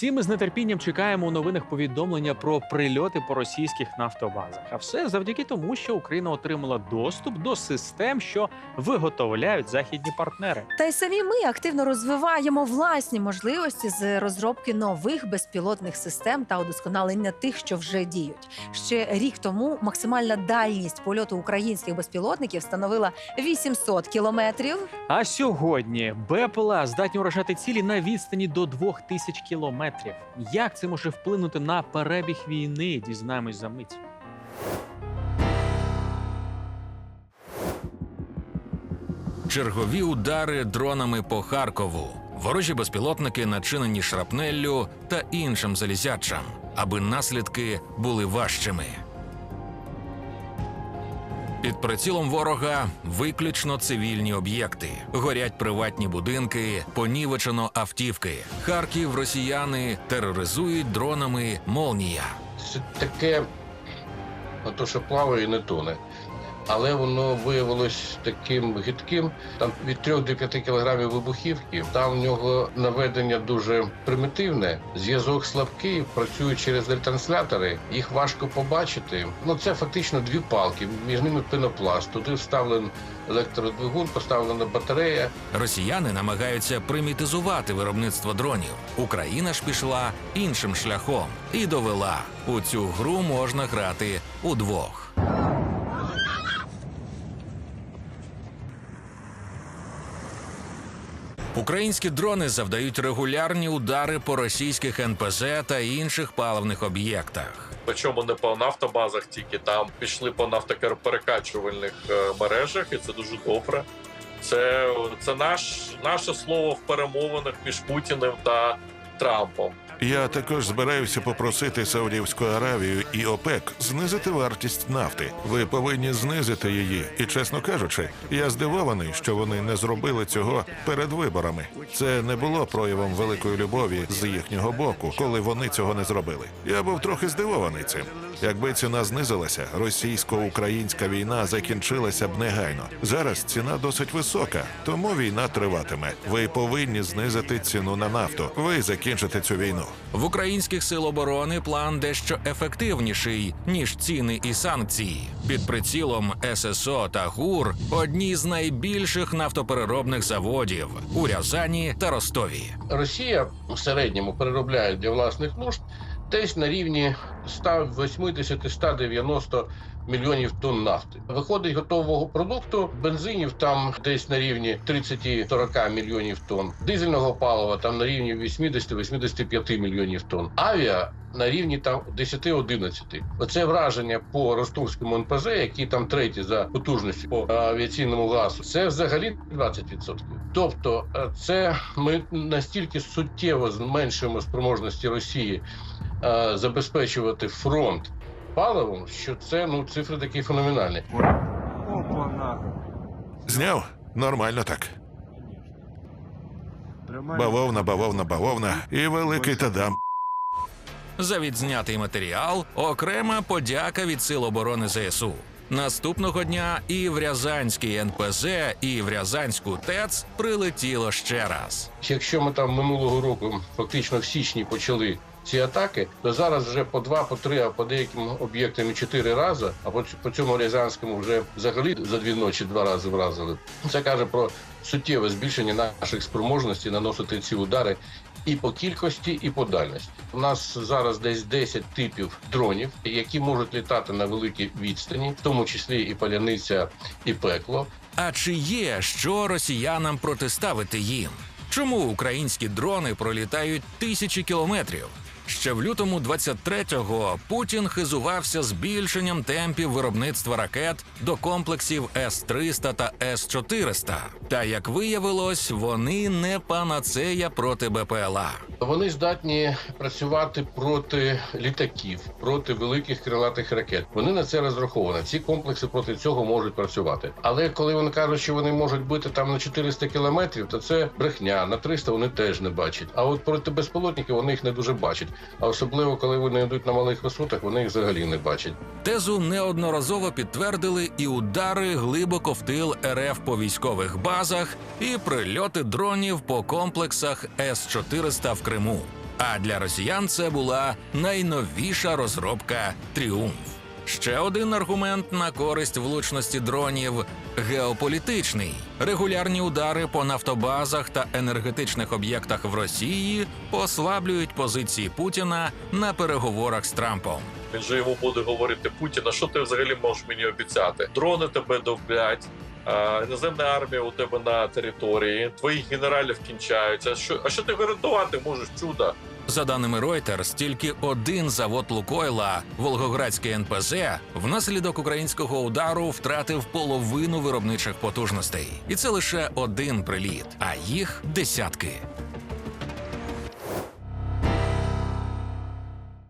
Всі ми з нетерпінням чекаємо у новинах повідомлення про прильоти по російських нафтобазах. А все завдяки тому, що Україна отримала доступ до систем, що виготовляють західні партнери. Та й самі ми активно розвиваємо власні можливості з розробки нових безпілотних систем та удосконалення тих, що вже діють. Ще рік тому максимальна дальність польоту українських безпілотників становила 800 кілометрів. А сьогодні БПЛА здатні вражати цілі на відстані до 2000 кілометрів. Як це може вплинути на перебіг війни? Дізнаємось за мить. Чергові удари дронами по Харкову. Ворожі безпілотники начинені шрапнеллю та іншим залізячам, аби наслідки були важчими. Під прицілом ворога виключно цивільні об'єкти. Горять приватні будинки, понівечено автівки. Харків росіяни тероризують дронами Молнія. Це таке, ото що плаває і не тоне. Але воно виявилось таким гидким. Там від 3 до 5 кілограмів вибухівки. Там в нього наведення дуже примітивне. Зв'язок слабкий, працюють через ретранслятори. Їх важко побачити. Ну це фактично дві палки. Між ними пенопласт. Туди вставлений електродвигун, поставлена батарея. Росіяни намагаються примітизувати виробництво дронів. Україна ж пішла іншим шляхом і довела у цю гру можна грати удвох. Українські дрони завдають регулярні удари по російських НПЗ та інших паливних об'єктах. Причому не по нафтобазах, тільки там пішли по нафтоперекачувальних е, мережах, і це дуже добре. Це, це наш, наше слово в перемовинах між Путіним та Трампом. Я також збираюся попросити Саудівську Аравію і ОПЕК знизити вартість нафти. Ви повинні знизити її. І чесно кажучи, я здивований, що вони не зробили цього перед виборами. Це не було проявом великої любові з їхнього боку, коли вони цього не зробили. Я був трохи здивований цим. Якби ціна знизилася, російсько-українська війна закінчилася б негайно. Зараз ціна досить висока, тому війна триватиме. Ви повинні знизити ціну на нафту. Ви закінчите цю війну. В українських сил оборони план дещо ефективніший ніж ціни і санкції. Під прицілом ССО та ГУР одні з найбільших нафтопереробних заводів у Рязані та Ростові. Росія в середньому переробляє для власних нужд десь на рівні 180-190 мільйонів тонн нафти. Виходить готового продукту, бензинів там десь на рівні 30-40 мільйонів тонн, дизельного палива там на рівні 80-85 мільйонів тонн. Авіа на рівні там 10-11. Оце враження по ростовському НПЗ, який там третій за потужністю по авіаційному газу. Це взагалі 20%. Тобто, е, це ми настільки суттєво зменшуємо спроможності Росії е, забезпечувати фронт паливом, що це ну цифри такі феноменальні. Зняв нормально так. Бавовна, бавовна, бавовна і великий тадам. За відзнятий матеріал окрема подяка від сил оборони ЗСУ. Наступного дня і в Рязанський НПЗ, і в Рязанську ТЕЦ прилетіло ще раз. Якщо ми там минулого року фактично в січні почали ці атаки, то зараз вже по два, по три, а по деяким об'єктам і чотири рази, а по, по цьому Рязанському вже взагалі за дві ночі два рази вразили. Це каже про суттєве збільшення наших спроможностей наносити ці удари і по кількості, і по дальності. У нас зараз десь 10 типів дронів, які можуть літати на великій відстані, в тому числі і паляниця, і пекло. А чи є що росіянам протиставити їм? Чому українські дрони пролітають тисячі кілометрів? Ще в лютому 23-го Путін хизувався збільшенням темпів виробництва ракет до комплексів С-300 та С-400. Та як виявилось, вони не панацея проти БПЛА. Вони здатні працювати проти літаків, проти великих крилатих ракет. Вони на це розраховані. Ці комплекси проти цього можуть працювати. Але коли вони кажуть, що вони можуть бити там на 400 кілометрів, то це брехня. На 300 вони теж не бачать. А от проти безпілотників вони їх не дуже бачать. А особливо коли вони йдуть на малих висотах, вони їх взагалі не бачать. Тезу неодноразово підтвердили і удари глибоко в тил РФ по військових базах, і прильоти дронів по комплексах С-400 в Криму. А для росіян це була найновіша розробка Тріумф. Ще один аргумент на користь влучності дронів геополітичний. Регулярні удари по нафтобазах та енергетичних об'єктах в Росії послаблюють позиції Путіна на переговорах з Трампом. Він же йому буде говорити Путіна, що ти взагалі можеш мені обіцяти? Дрони тебе довблять. А, Іноземна армія у тебе на території, твоїх генералів кінчаються. Що а що ти гарантувати можеш чудо? За даними Reuters, тільки один завод Лукойла, Волгоградський НПЗ, внаслідок українського удару втратив половину виробничих потужностей, і це лише один приліт, а їх десятки.